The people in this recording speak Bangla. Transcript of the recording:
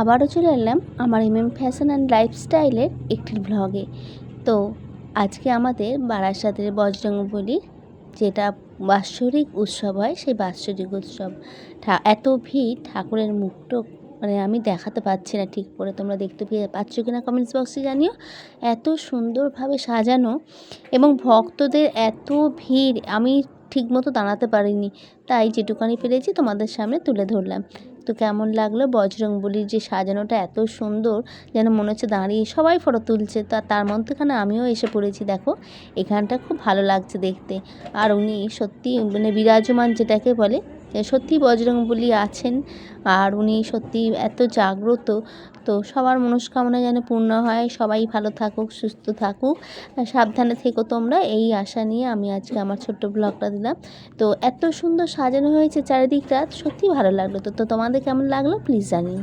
আবারও চলে এলাম আমার এমএম ফ্যাশন অ্যান্ড লাইফস্টাইলের একটি ব্লগে তো আজকে আমাদের বারাসাতের বজরংবলী যেটা বাৎসরিক উৎসব হয়, সেই বাৎসরিক উৎসব। এত ভিড়, ঠাকুরের মুখটো মানে আমি দেখাতে পারছি না ঠিক করে। তোমরা দেখতে পেয়ে পাচ্ছ কি না কমেন্টস বক্সে জানিও। এত সুন্দরভাবে সাজানো এবং ভক্তদের এত ভিড়, আমি ঠিকমতো দাঁড়াতে পারিনি। তাই যেটুকানি পেরেছি তোমাদের সামনে তুলে ধরলাম। তো কেমন লাগল? বজরংবলির যে সাজানোটা এত সুন্দর, যেন মনে হচ্ছে দাঁড়িয়ে সবাই ফটো তুলছে। তা, তার মধ্যেখানে আমিও এসে পড়েছি, দেখো। এখানটা খুব ভালো লাগছে দেখতে। আর উনি সত্যি মানে বিরাজমান যেটাকে বলে সত্যি বজরংবলী আছেন আর উনি সত্যি এত জাগ্রত। তো সবার মনস্কামনা যেন পূর্ণ হয়। সবাই ভালো থাকুক, সুস্থ থাকুক। সাবধানে থেকো তোমরা। এই আশা নিয়ে আমি আজকে আমার ছোট্ট ব্লগটা দিলাম। তো এত সুন্দর সাজানো হয়েছে চারিদিকটা। সত্যি ভালো লাগল। তো তো তোমাদের কেমন লাগল প্লিজ জানিও।